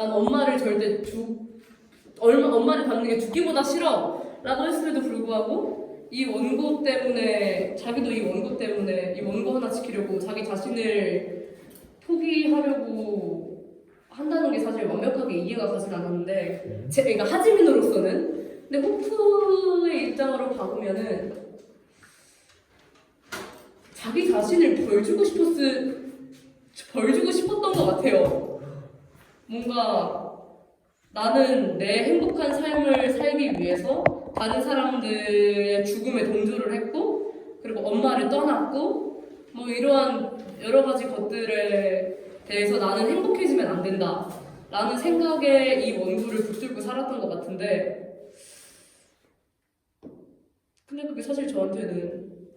난 엄마를 절대 죽 얼마 엄마를 받는 게 죽기보다 싫어라고 했음에도 불구하고 이 원고 때문에 자기도 이 원고 때문에 이 원고 하나 지키려고 자기 자신을 포기하려고 한다는 게 사실 완벽하게 이해가 가진 않았는데 제 그러니까 하지민으로서는. 근데 호프의 입장으로 봐보면은 자기 자신을 벌 주고 싶었을 벌 주고 싶었던 것 같아요. 뭔가 나는 내 행복한 삶을 살기 위해서 다른 사람들의 죽음에 동조를 했고 그리고 엄마를 떠났고 뭐 이러한 여러 가지 것들에 대해서 나는 행복해지면 안 된다 라는 생각에 이 원고를 붙들고 살았던 것 같은데 근데 그게 사실 저한테는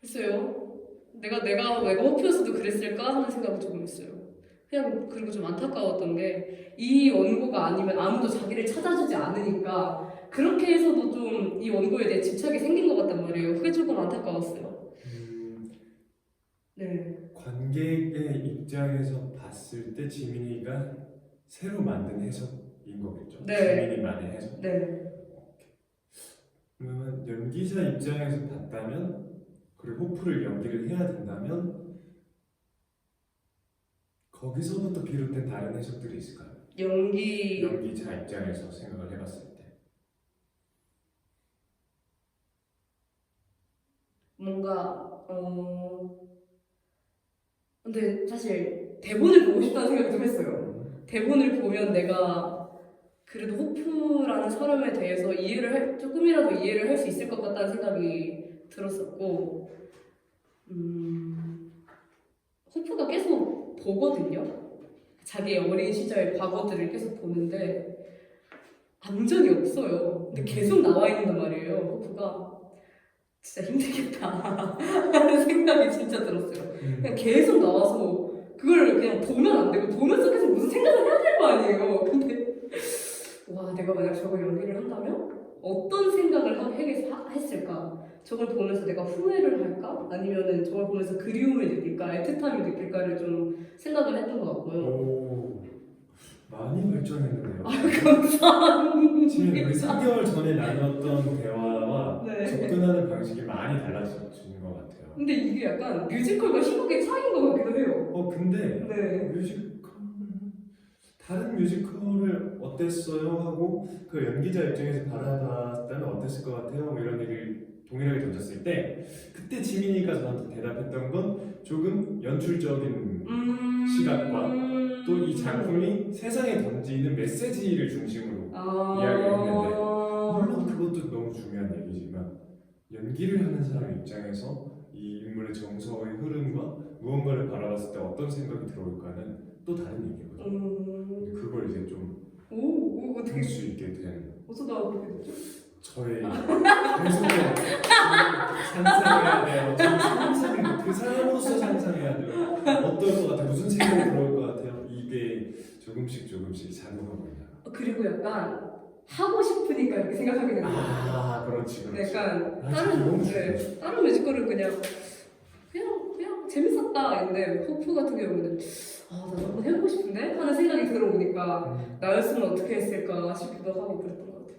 글쎄요 내가 내가 내가 호피였어도 그랬을까 하는 생각이 조금 있어요 그냥 그리고 좀 안타까웠던 게 이 원고가 아니면 아무도 자기를 찾아주지 않으니까 그렇게 해서도 좀 이 원고에 대해 집착이 생긴 것 같단 말이에요. 그게 조금 안타까웠어요. 음, 네. 관객의 입장에서 봤을 때 지민이가 새로 만든 해석인 거겠죠. 네. 지민이만의 해석. 네. 그러면 연기자 입장에서 봤다면 그리고 호프를 연기를 해야 된다면 거기서부터 비롯된 다른 해석들이 있을까요? 연기 연기자 입장에서 생각을 해봤을 때 뭔가 어 근데 사실 대본을 보고 싶다는 생각이 좀 했어요. 대본을 보면 내가 그래도 호프라는 사람에 대해서 이해를 할, 조금이라도 이해를 할 수 있을 것 같다는 생각이 들었었고 음, 호프가 계속 보거든요. 자기의 어린 시절 과거들을 계속 보는데 감정이 없어요. 근데 계속 나와 있는단 말이에요. 호프가 진짜 힘들겠다 하는 생각이 진짜 들었어요. 그냥 계속 나와서 그걸 그냥 보면 안 되고 보면서 계속 무슨 생각을 해야 될 거 아니에요. 근데 와 내가 만약 저걸 연기를 한다면 어떤 생각을 했을까? 저걸 보면서 내가 후회를 할까? 아니면은 저걸 보면서 그리움을 느낄까? 애틋함을 느낄까를 좀 생각을 했던 것 같고요. 오 많이 발전했는데요. 감사합니다. 지금 우리 3개월 전에 나눴던 대화와 네. 접근하는 방식이 많이 달라지는 것 같아요. 근데 이게 약간 뮤지컬과 희곡의 차이인 것 같기도 해요. 어 근데 네. 뮤지컬 다른 뮤지컬을 어땠어요? 하고 그 연기자 입장에서 바라봤다면 어땠을 것 같아요? 뭐 이런 얘기를 동일하게 던졌을 때 그때 지민이가 저한테 대답했던 건 조금 연출적인 음... 시각과 또 이 작품이 세상에 던지는 메시지를 중심으로 아... 이야기를 했는데 물론 그것도 너무 중요한 얘기지만 연기를 하는 사람 입장에서 이 인물의 정서의 흐름과 무언가를 바라봤을 때 어떤 생각이 들어올까는 또 다른 얘기거든요. 음... 근데 그걸 이제 좀 오, 오, 이거 되게 할 수 있게 된 어쩌다 그렇게 됐죠? 저의 계속해요. 상상해야 돼요. 지금 상상 그 사람으로서 상상해야 돼요. 어떨 것 같아요? 무슨 생각이 들어올 것 같아요? 이게 조금씩 조금씩 작용하고 있나. 어, 그리고 약간 하고 싶으니까 이렇게 생각하게 되는 거예요. 아 그렇지 그렇지. 약간 아, 다른 너무 네. 다른 뮤지컬은 그냥 그냥 그냥 재밌었다. 근데 호프 같은 경우는 아, 나 한번 해보고 싶은데 하는 생각이 들어오니까 음. 나였으면 어떻게 했을까 싶기도 하고 그랬던 것 같아요.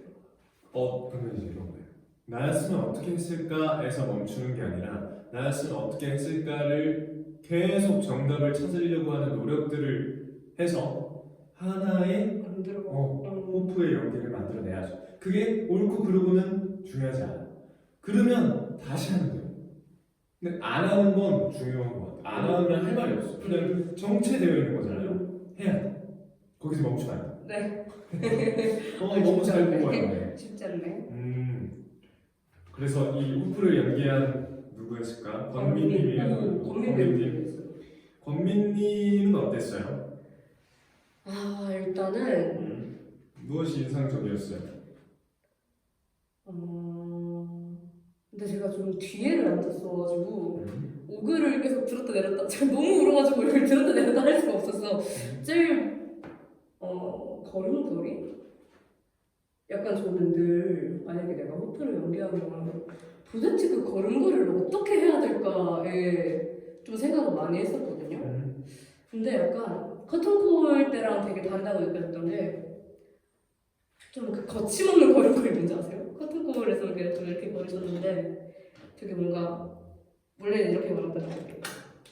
어 그러면 이제 이런 거예요. 나였으면 어떻게 했을까에서 멈추는 게 아니라 나였으면 어떻게 했을까를 계속 정답을 찾으려고 하는 노력들을 해서 하나의 안 들어가. 어, 음. 호프의 연기를 만들어내야죠. 그게 옳고 그르고는 중요하지 않아. 그러면 다시 하면 돼요. 근데 안 하는 건 중요한 것 같아. 안 하면 할 말이 없어. 그냥 정체되어 있는 거잖아요. 해야 돼. 거기서 멈추면 안 네, 돼. 어, 너무 잘 왔네. 쉽지 않네. 음. 그래서 이 호프를 연기한 누구였을까? 권민님이 음, 권민 권민님. 배우. 권민님은 어땠어요? 아 일단은 음. 무엇이 인상적이었어요? 어... 근데 제가 좀 뒤에를 앉았어가지고 음. 오글을 계속 들었다 내렸다 제가 너무 울어가지고 이걸 들었다 내렸다 할 수가 없었어 제일 어 걸음걸이? 약간 저는 늘 만약에 내가 호프를 연기하면 도대체 그 걸음걸이를 어떻게 해야 될까에 좀 생각을 많이 했었거든요 음. 근데 약간 커튼콜 때랑 되게 다르다고 느꼈던 게 좀 그 거침없는 걸음걸이 뭔지 아세요? 커튼콜에서 이렇게 좀 이렇게 걸으셨는데 되게 뭔가 원래는 이렇게 걸었거든요.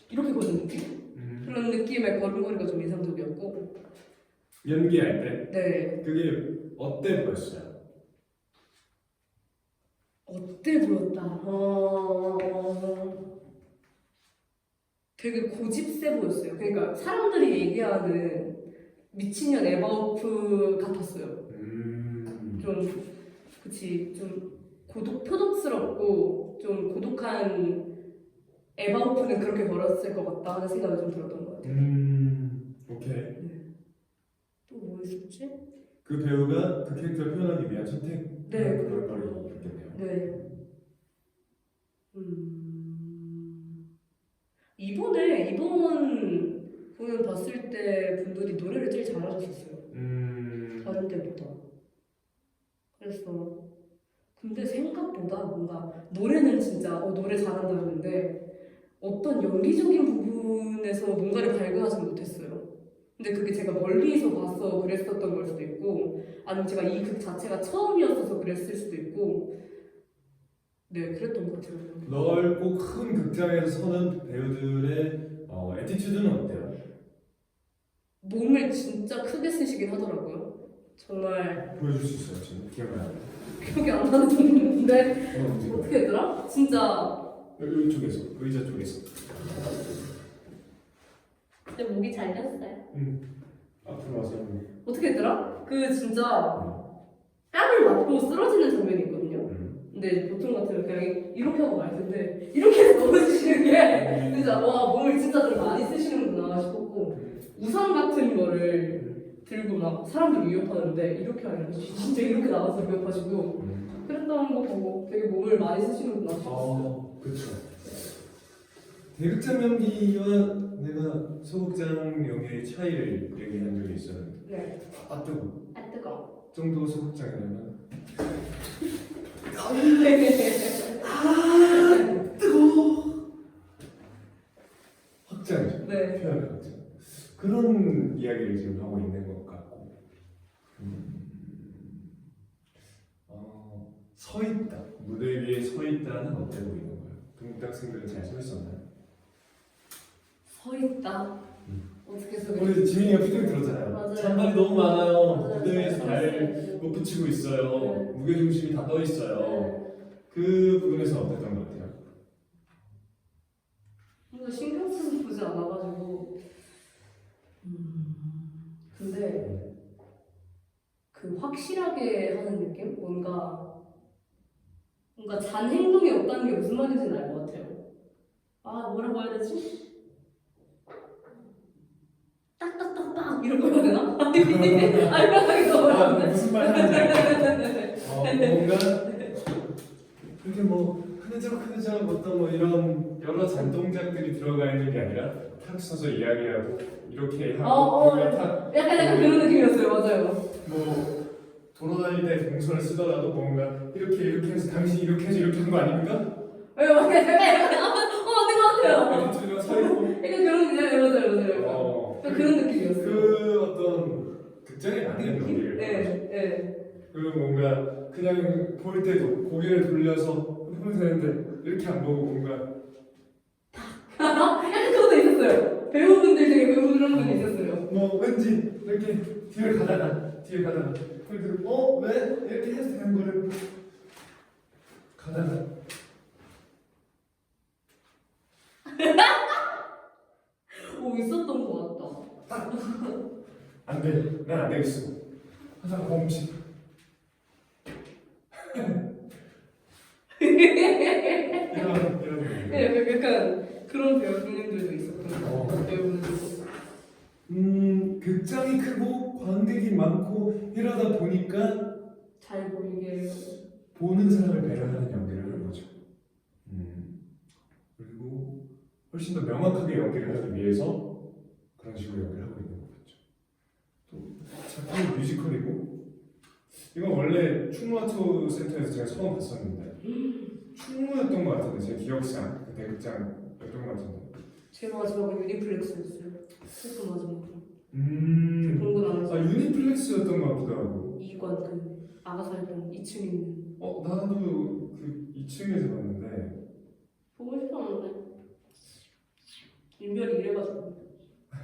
이렇게 걷는 느낌? 음. 그런 느낌의 걸음걸이가 좀 인상적이었고 연기할 때 네 그게 어때 보였어요? 어때 보였다? 어... 되게 고집세 보였어요. 그러니까 사람들이 얘기하는 미친년 에바오프 같았어요. 음. 좀 그치 좀 고독 표독스럽고 좀 고독한 에바오프는 그렇게 걸었을 것 같다 하는 생각이 좀 들었던 것 같아요. 음. 오케이. 또뭐 있었지? 그 배우가 그 캐릭터를 표현하기 위한 선택 네, 그렇죠. 거를 있겠네요. 네. 음... 이번에 이번 공연 봤을 때 분들이 노래를 제일 잘하셨어요. 음. 다른 때보다. 그래서 근데 생각보다 뭔가 노래는 진짜 어, 노래 잘한다 그러는데 어떤 연기적인 부분에서 뭔가를 발견하지 못했어요. 근데 그게 제가 멀리서 봐서 그랬었던 걸 수도 있고 아니면 제가 이 극 자체가 처음이었어서 그랬을 수도 있고 네 그랬던 것 같아요. 넓고 큰 극장에서 서는 배우들의 어, 에티튜드는 어때요? 몸을 진짜 크게 쓰시긴 하더라고요. 정말 보여줄 수 있어요 지금 기억나요? 기억이 안 나는 정도인데 어, 어떻게 했더라? 진짜 여기 쪽에서 의자 쪽에서 내 목이 잘렸어요. 앞으로 와서 어떻게 했더라? 그 진짜 뺨을 맞고 쓰러지는 장면이 있거든요. 음. 근데 보통 같으면 그냥 이렇게 하고 말 텐데 이렇게 해서 넘어지시는 게 진짜 와 몸을 진짜 좀 많이 쓰시는구나 싶었고 우산 같은 거를 들고 막 사람들 위협하는데 이렇게 아니라 진짜 이렇게 나가서 위협하시고 음. 그랬던 거 보고 되게 몸을 많이 쓰시는구나 싶었어요. 어, 그렇죠. 대극장 연기와 내가 소극장 연기의 차이를 얘기한 적이 있었는데 네. 아 뜨거. 아 뜨거. 정도 소극장이라면 확장이죠. 네. 표현의 확장. 그런 이야기를 지금 하고 있는 것 같고. 음, 어, 서 있다. 무대 위에 서 있다는 어때 보이는 동작생들은 잘 서 있었나요? 서 있다. 음. 어떻게 해서 우리 지민이가 피드백 들었잖아요. 맞아요. 잔발이 너무 많아요. 맞아요. 무대 위에서 잘발못 붙이고 있어요. 네. 무게 중심이 다 떠 있어요. 네. 그 부분에서 어땠던 것 같아요? 뭔가 신경 쓰고 보지 않아가지고 음, 근데 그 확실하게 하는 느낌? 뭔가 뭔가 잔 행동이 없다는 게 무슨 말인지는 알 것 같아요 아 뭐라고 해야 되지? 딱딱딱딱 이런 거 해야 되나? 아니 아니 너무 아, 어려운데 무슨 말 하는지 알겠어요. 어, 뭔가 그렇게 뭐 흐느적 흐느적 어떤 뭐 이런 여러 잔 동작들이 들어가 있는 게 아니라 탁 서서 이야기하고 이렇게 하고 어, 어. 뭔가 탁 약간 약간 그런 느낌이었어요 맞아요 뭐 돌아다닐 때 동선을 쓰더라도 뭔가 이렇게 이렇게 해서 당신이 이렇게 해서 이렇게 한 거 아닙니까? 왜 약간 약간 약간 어 맞는 것 같아요. 서 있고. 약간 그런 네 맞아요 맞아요. 어, 약간 그런 느낌이었어요. 그 어떤 극장에 맞는 연기를 네, 네. 그리고 뭔가 그냥 볼 때도 고개를 돌려서 보면 되는데 이렇게 안 보고 뭔가 약간 그것도 있었어요. 배우분들 중에 그런 분이 있었어요. 뭐 왠지 이렇게 뒤에 가다가 뒤에 가다가 그래도 어왜 이렇게 해서 되는 거를 가다가. 오, 있었던 것 같다. 안 돼. 난 안 되겠어. 하다가 멈치 이런 이런 느낌. 네, 약간 그런 배우분들도 있었던 것 어. 같아요. 배우분들도 있었고. 음 극장이 크고 관객이 많고 이러다 보니까 잘 보이게. 보는 사람을 배려하는 연기를 하는 거죠. 음, 그리고 훨씬 더 명확하게 연기를 하기 위해서 그런 식으로 연기를 하고 있는 거겠죠. 또 작품이 뮤지컬이고 이건 원래 충무아트 센터에서 제가 처음 봤었는데 충무였던 것 같은데 제 기억상 그 대극장이었던 것 같은데 제 마지막은 유니플렉스였어요. 슬픈 마지막으로. 음. 공고 아 나면서 유니플렉스였던 것 같기도 하고. 이관 그 아가 살던 2층에 있는 어 나도 그 2층에서 봤는데 보고 싶었는데 인별이 이래가지고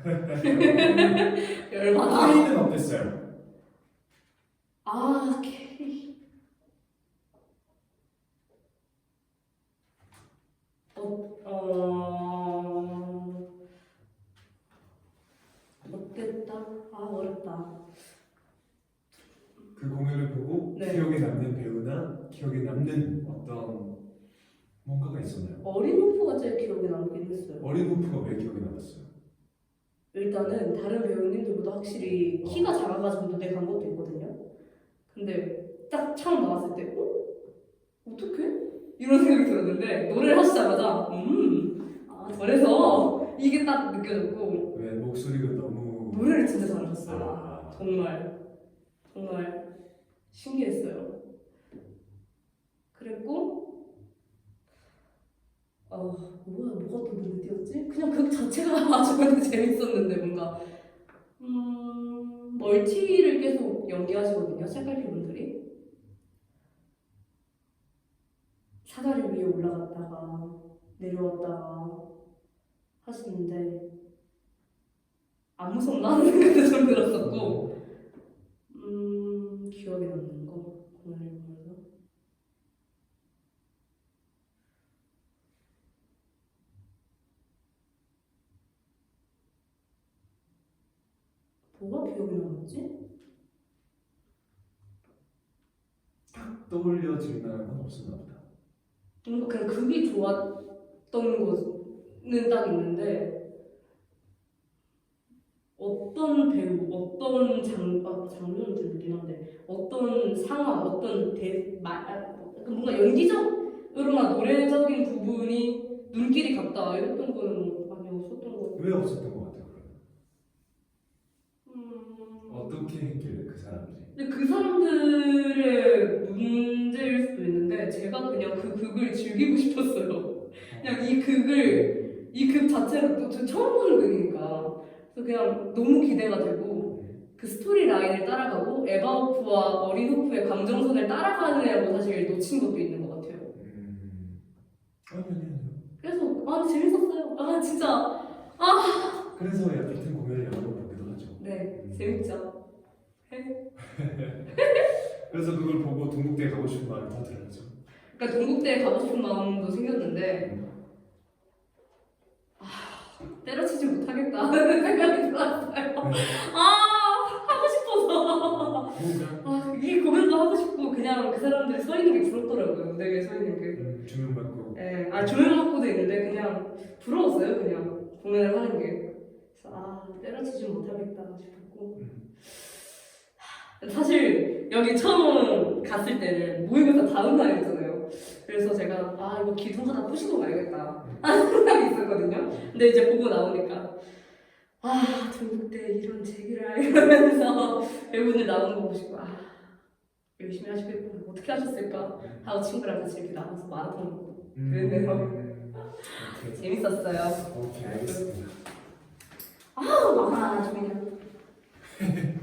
열받아 케이는 어땠어요? 아 케이 어, 어... 어땠다? 아 어렵다 그 공연을 보고 네. 기억에 남는 배우나 기억에 남는 어떤 뭔가가 있었나요? 어린 호프가 제일 기억에 남긴 했어요 어린 호프가 왜 기억에 남았어요? 일단은 다른 배우님들보다 확실히 키가 작아가지고 눈에 간 것도 있거든요. 근데 딱 처음 나왔을 때, 어? 어떡해? 이런 생각이 들었는데 노래를 하시자마자 음, 아 저래서 이게 딱 느껴졌고 왜 목소리가 너무 노래를 진짜 잘하셨어요. 아, 정말 정말 신기했어요. 그랬고 어 뭐야 뭐가 또 눈에 띄었지? 그냥 극 자체가 저한테 재밌었는데 뭔가. 음 멀티를 계속 연기하시거든요 색깔피 분들이. 사다리 위에 올라갔다가 내려왔다가 하시는데 안 무섭나? 하는 생각도 좀 들었었고. 음 기억에 남는 거 공연을 보면서 뭐가 기억에 남았지? 딱 떠올려질 만한 건 없었나 보다. 뭔가 그냥 극이 좋았던 거는 딱 있는데 어떤 배우, 어떤 장, 아, 장면은 좀 있긴 한데 어떤 상황, 어떤 대, 말, 아, 뭔가 연기적으로나 노래적인 부분이 눈길이 갔다 이랬던 거는 많이 없었던 것 같아요. 왜 없었던 그 사람들의 문제일 수도 있는데 제가 그냥 그 극을 즐기고 싶었어요. 그냥 이 극을 이 극 자체를 또저 처음 보는 극이니까 그래서 그냥 너무 기대가 되고 그 스토리 라인을 따라가고 에바호프와 어린 호프의 감정선을 따라가느냐고 사실 놓친 것도 있는 것 같아요. 음... 아니 아니 아니요. 그래서 아 재밌었어요. 아 진짜 그래서 같은 공연을 여러 번 보기도 하죠. 네 재밌죠. 그래서 그걸 보고 동국대 가고 싶은 마음이 더 들었죠. 그러니까 동국대에 가고 싶은 마음도 생겼는데 때려치지 못하겠다 하는 생각이 들었어요. 아 하고 싶어서 뭔가 아, 이 공연도 하고 싶고 그냥 그 사람들이 서 있는 게 부럽더라고요 무대 위에 서 있는 게. 음, 조명 받고 예, 아 조명 받고도 있는데 그냥 부러웠어요 그냥 공연을 하는 게. 그래서 아 때려치지 못하겠다 싶었고. 사실 여기 처음 갔을 때는 모의고사 다음 날이었잖아요. 그래서 제가 아 이거 기둥 하나 부시고 가야겠다 하는 생각이 있었거든요. 근데 이제 보고 나오니까 아 중국대 이런 제기를 이러면서 배우분들 나오는 거 보시고 아 열심히 하시겠구나 어떻게 하셨을까 하고 친구랑 같이 이렇게 나와서 마라톤 보고 그랬네요. 음. 재밌었어요. 오케이 알겠습니다. 아 많아 그냥